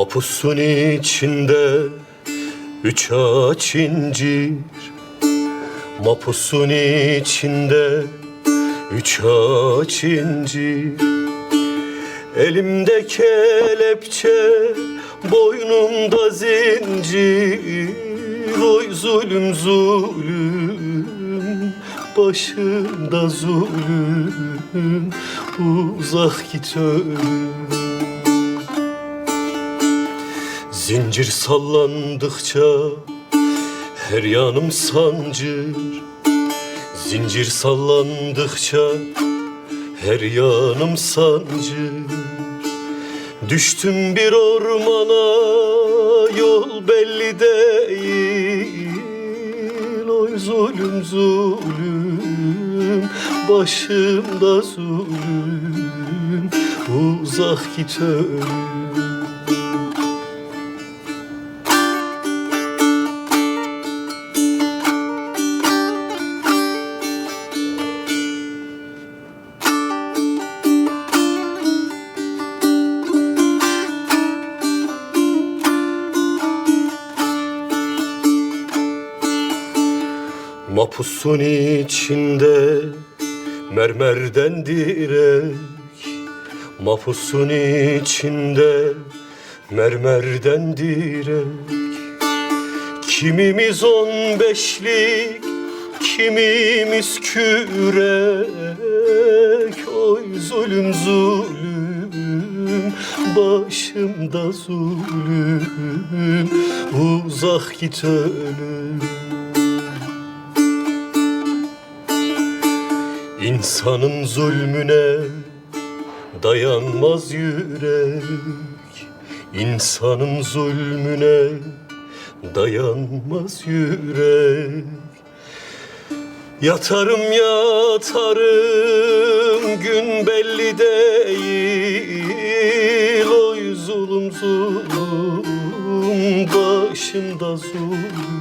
Mapusun içinde üç ağaç incir. Mapusun içinde üç ağaç incir. Elimde kelepçe, boynumda zincir. Oy zulüm zulüm, başımda zulüm. Uzak git ölüm Zincir sallandıkça her yanım sancır. Zincir sallandıkça her yanım sancır. Düştüm bir ormana yol belli değil. Oy zulüm zulüm başımda zulüm. Uzak git ölüm Mapusun içinde mermerden direk. Mapusun içinde mermerden direk. Kimimiz on beşlik, kimimiz kürek. Oy zulüm zulüm, başımda zulüm. Uzak git ölüm İnsanın zulmüne dayanmaz yürek. İnsanın zulmüne dayanmaz yürek. Yatarım yatarım gün belli değil. Oy zulüm zulüm başımda zulüm.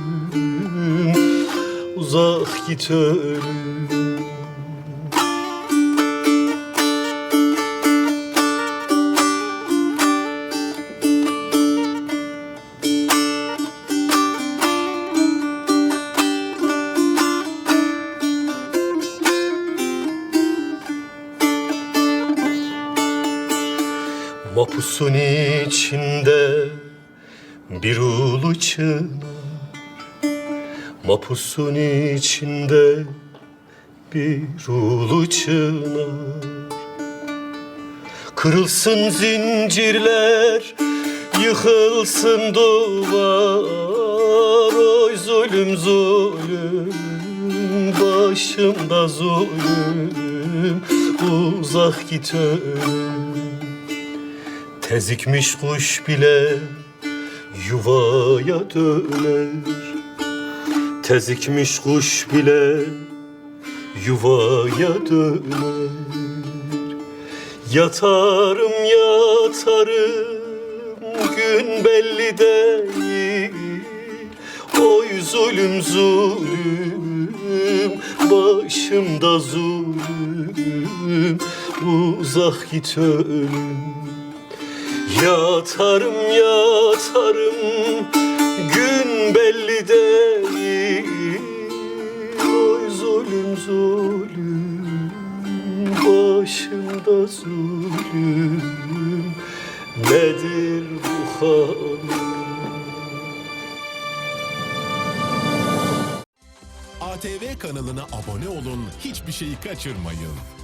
Uzak git ölüm Mapusun içinde bir ulu çınar. Mapusun içinde bir ulu çınar. Kırılsın zincirler, yıkılsın duvar. Oy zulüm zulüm, başımda zulüm. Uzak git ölüm Tezikmiş kuş bile yuvaya döner. Tezikmiş kuş bile yuvaya döner. Yatarım yatarım gün belli değil. Oy zulüm zulüm başımda zulüm. Uzak git ölüm Yatarım yatarım. Gün belli değil. Oy zulüm zulüm. Başımda zulüm. Nedir bu hal ATV kanalına abone olun, hiçbir şeyi kaçırmayın.